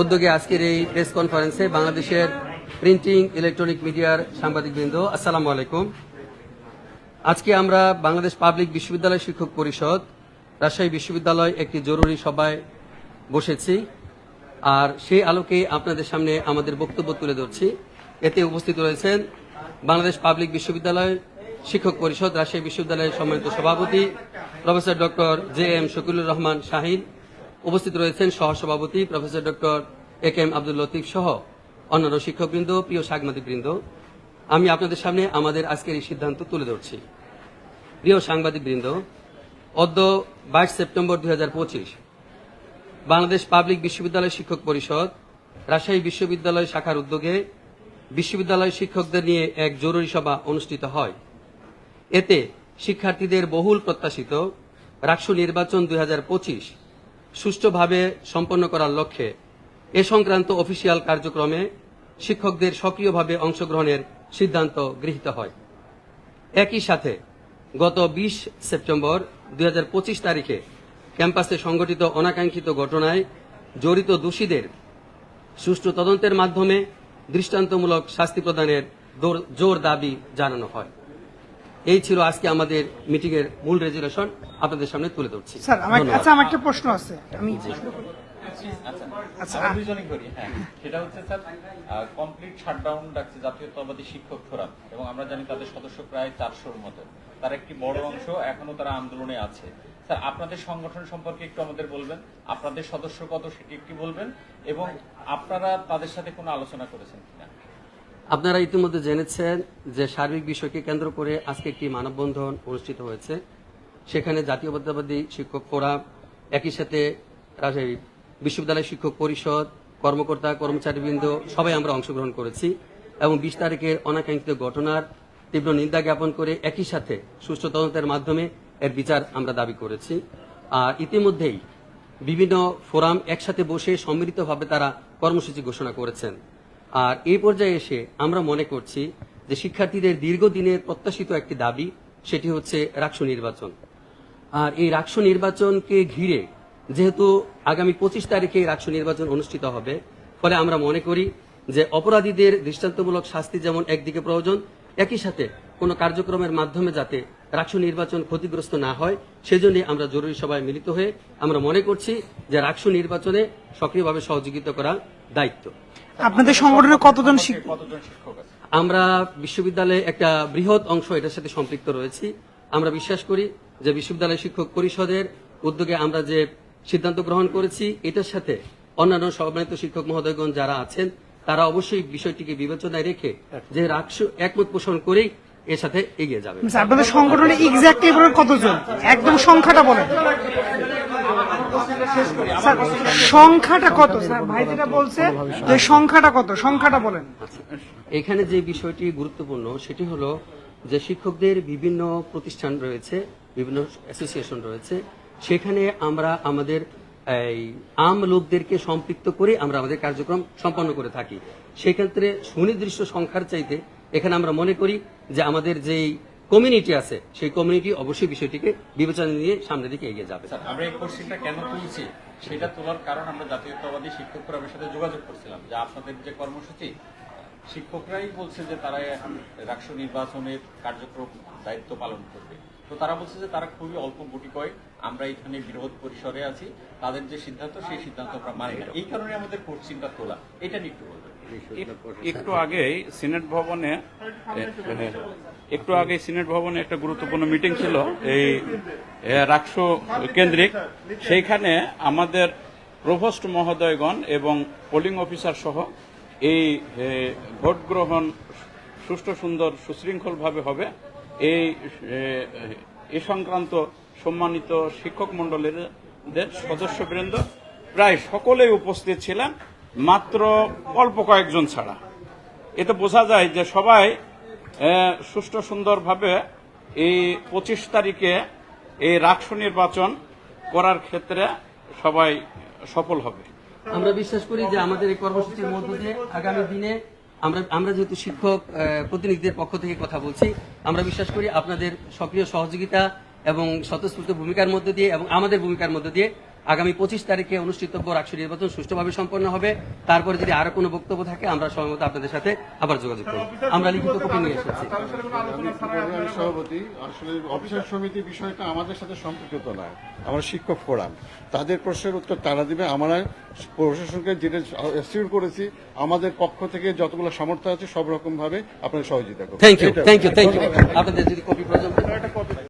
উদ্যোগে আজকের এই প্রেস কনফারেন্সে বাংলাদেশের প্রিন্টিং ইলেকট্রনিক মিডিয়ার সাংবাদিকবৃন্দ, আসসালামু আলাইকুম। আজকে আমরা বাংলাদেশ পাবলিক বিশ্ববিদ্যালয় শিক্ষক পরিষদ, রাজশাহী বিশ্ববিদ্যালয় একটি জরুরি সভায় বসেছি। আর সেই আলোকে আপনাদের সামনে আমাদের বক্তব্য তুলে ধরছি। এতে উপস্থিত রয়েছেন বাংলাদেশ পাবলিক বিশ্ববিদ্যালয় শিক্ষক পরিষদ, রাজশাহী বিশ্ববিদ্যালয়ের সম্মানিত সভাপতি professor doctor J M Shakilur Rahman Shahin উপস্থিত রয়েছেন সহসভাপতি professor doctor A K M Abdul Latif সহ অন্যান্য শিক্ষকবৃন্দ, প্রিয় সাংবাদিকবৃন্দ। আমি আপনাদের সামনে আমাদের আজকের এই সিদ্ধান্ত তুলে ধরছি। প্রিয় সাংবাদিকবৃন্দ, অদ্য বাইশ সেপ্টেম্বর দু হাজার পঁচিশ, বাংলাদেশ পাবলিক বিশ্ববিদ্যালয় শিক্ষক পরিষদ, রাজশাহী বিশ্ববিদ্যালয় শাখার উদ্যোগে বিশ্ববিদ্যালয় শিক্ষকদের নিয়ে এক জরুরি সভা অনুষ্ঠিত হয়। এতে শিক্ষার্থীদের বহুল প্রত্যাশিত রাকসু নির্বাচন দুই হাজার পঁচিশ সুষ্ঠুভাবে সম্পন্ন করার লক্ষ্যে এ সংক্রান্ত অফিসিয়াল কার্যক্রমে শিক্ষকদের সক্রিয়ভাবে অংশগ্রহণের সিদ্ধান্ত গৃহীত হয়। একই সাথে গত বিশ সেপ্টেম্বর দু হাজার পঁচিশ তারিখে ক্যাম্পাসে সংঘটিত অনাকাঙ্ক্ষিত ঘটনায় জড়িত দোষীদের সুষ্ঠু তদন্তের মাধ্যমে দৃষ্টান্তমূলক শাস্তি প্রদানের জোর দাবি জানানো হয়। এই ছিল আজকে আমাদের মিটিং এর মূল রেজুলেশন আপনাদের সামনে তুলে ধরছি। স্যার আচ্ছা আমার একটা প্রশ্ন আছে। আমি আচ্ছা হ্যাঁ। সেটা হচ্ছে স্যার কমপ্লিট শাটডাউন ডাকছে জাতীয়তাবাদী শিক্ষক ফোরাম এবং আমরা জানি তাদের সদস্য প্রায় চারশোর মতো। তার একটি বড় অংশ এখনও তারা আন্দোলনে আছে। স্যার আপনাদের সংগঠন সম্পর্কে একটু আমাদের বলবেন? আপনাদের সদস্য কত সেটি একটি বলবেন? এবং আপনারা তাদের সাথে কোনো আলোচনা করেছেন কিনা? আপনারা ইতিমধ্যে জেনেছেন যে সার্বিক বিষয়কে কেন্দ্র করে আজকে একটি মানববন্ধন অনুষ্ঠিত হয়েছে। সেখানে জাতীয়তাবাদী শিক্ষক ফোরাম, একই সাথে রাজশাহী বিশ্ববিদ্যালয় শিক্ষক পরিষদ, কর্মকর্তা, কর্মচারীবৃন্দ, সবাই আমরা অংশগ্রহণ করেছি এবং বিশ তারিখের অনাকাঙ্ক্ষিত ঘটনার তীব্র নিন্দা জ্ঞাপন করে একই সাথে সুষ্ঠু তদন্তের মাধ্যমে এর বিচার আমরা দাবি করেছি। আর ইতিমধ্যেই বিভিন্ন ফোরাম একসাথে বসে সম্মিলিতভাবে তারা কর্মসূচি ঘোষণা করেছেন। আর এই পর্যায়ে এসে আমরা মনে করছি যে শিক্ষার্থীদের দীর্ঘদিনের প্রত্যাশিত একটি দাবি, সেটি হচ্ছে রাকসু নির্বাচন। আর এই রাকসু নির্বাচনকে ঘিরে যেহেতু আগামী পঁচিশ তারিখে রাকসু নির্বাচন অনুষ্ঠিত হবে, ফলে আমরা মনে করি যে অপরাধীদের দৃষ্টান্তমূলক শাস্তি যেমন একদিকে প্রয়োজন, একই সাথে কোনো কার্যক্রমের মাধ্যমে যাতে রাকসু নির্বাচন ক্ষতিগ্রস্ত না হয় সেজন্য আমরা জরুরি সভায় মিলিত হয়ে আমরা মনে করছি যে রাকসু নির্বাচনে সক্রিয়ভাবে সহযোগিতা করা দায়িত্ব। আপনাদের সংগঠনে কতজন শিক্ষক? কতজন শিক্ষক আছে? আমরা বিশ্ববিদ্যালয়ে একটা বৃহৎ অংশ এটার সাথে সম্পৃক্ত রয়েছি। আমরা বিশ্বাস করি যে বিশ্ববিদ্যালয় শিক্ষক পরিষদের উদ্যোগে আমরা যে সিদ্ধান্ত গ্রহণ করেছি এটার সাথে অন্যান্য সম্মানিত শিক্ষক মহোদয়গণ যারা আছেন তারা অবশ্যই বিষয়টিকে বিবেচনায় রেখে যে একমত পোষণ করেই এর সাথে এগিয়ে যাবে। আপনাদের সংগঠনে কতজন? একদম সংখ্যাটা বলেন। সংখ্যাটা কত স্যার? ভাই যেটা বলছে যে সংখ্যাটা কত? সংখ্যাটা বলেন। এখানে যে বিষয়টি গুরুত্বপূর্ণ সেটি হলো যে শিক্ষকদের বিভিন্ন প্রতিষ্ঠান রয়েছে বিভিন্ন অ্যাসোসিয়েশন রয়েছে সেখানে আমরা আমাদের এই আম লোকদেরকে সম্পৃক্ত করে আমরা আমাদের কার্যক্রম সম্পন্ন করে থাকি। সেক্ষেত্রে সুনির্দিষ্ট সংখ্যার চাইতে এখানে আমরা মনে করি যে আমাদের যেই কমিউনিটি আছে, সেই কমিউনিটি অবশ্যই বিষয়টিকে বিবেচনা নিয়ে সামনের দিকে এগিয়ে যাবে। আমরা এই কোশ্চেনটা কেন তুলছি? সেটা তোলার কারণ আমরা জাতীয়তাবাদী শিক্ষক সাথে যোগাযোগ করছিলাম। যে আপনাদের যে কর্মসূচি, শিক্ষকরাই বলছে যে তারা রাষ্ট্র নির্বাচনের কার্যক্রম দায়িত্ব পালন করবে। তো তারা বলছে যে তারা খুবই অল্প গুটি কয় আমরা এখানে বিরোধ পরিসরে আছি। তাদের যে সিদ্ধান্ত, সেই সিদ্ধান্ত আমরা মানি না। এই কারণে আমাদের কোশ্চিনটা তোলা। এটা নিয়ে একটু বলবেন। একটু আগেই সিনেট ভবনে একটু আগে সিনেট ভবনে একটা গুরুত্বপূর্ণ মিটিং ছিল এই এ, রাকসু কেন্দ্রিক। সেইখানে আমাদের প্রভোস্ট মহোদয়গণ এবং পোলিং অফিসার সহ এই ভোট গ্রহণ সুষ্ঠু সুন্দর সুশৃঙ্খলভাবে হবে। এই এ, এ সংক্রান্ত সম্মানিত শিক্ষক মন্ডলের সদস্যবৃন্দ প্রায় সকলেই উপস্থিত ছিলেন। মাত্র অল্প কয়েকজন ছাড়া। এতে বোঝা যায় যে সবাই সুষ্ঠু সুন্দরভাবে এই পঁচিশ তারিখে এই রাষ্ট্র নির্বাচন করার ক্ষেত্রে সবাই সফল হবে। আমরা বিশ্বাস করি যে আমাদের এই কর্মসূচির মধ্য দিয়ে আগামী দিনে আমরা আমরা যেহেতু শিক্ষক প্রতিনিধিদের পক্ষ থেকে কথা বলছি, আমরা বিশ্বাস করি আপনাদের সক্রিয় সহযোগিতা এবং স্বতঃস্ফূর্ত ভূমিকার মধ্য দিয়ে এবং আমাদের ভূমিকার মধ্য দিয়ে আগামী পঁচিশ তারিখে অনুষ্ঠিতব্য রাষ্ট্র নির্বাচন সুষ্ঠুভাবে সম্পন্ন হবে। তারপরে যদি আরও কোনো বক্তব্য থাকে আমরা সময়মতো আপনাদের সাথে আবার যোগাযোগ করব। আমরা লিখিত কপি নিয়ে এসেছি। সভাপতি আসলে অফিসার সমিতি বিষয়টা আমাদের সাথে সম্পর্কিত নয়। আমরা শিক্ষক ফোরাম। তাদের প্রশ্নের উত্তর তারা দিবে। আমরা প্রশাসনকে যেটা করেছি আমাদের পক্ষ থেকে যতগুলো সামর্থ্য আছে সব রকম ভাবে আপনাদের সহযোগিতা করব। Thank you thank you thank you আপনাদের যদি কপি প্রয়োজন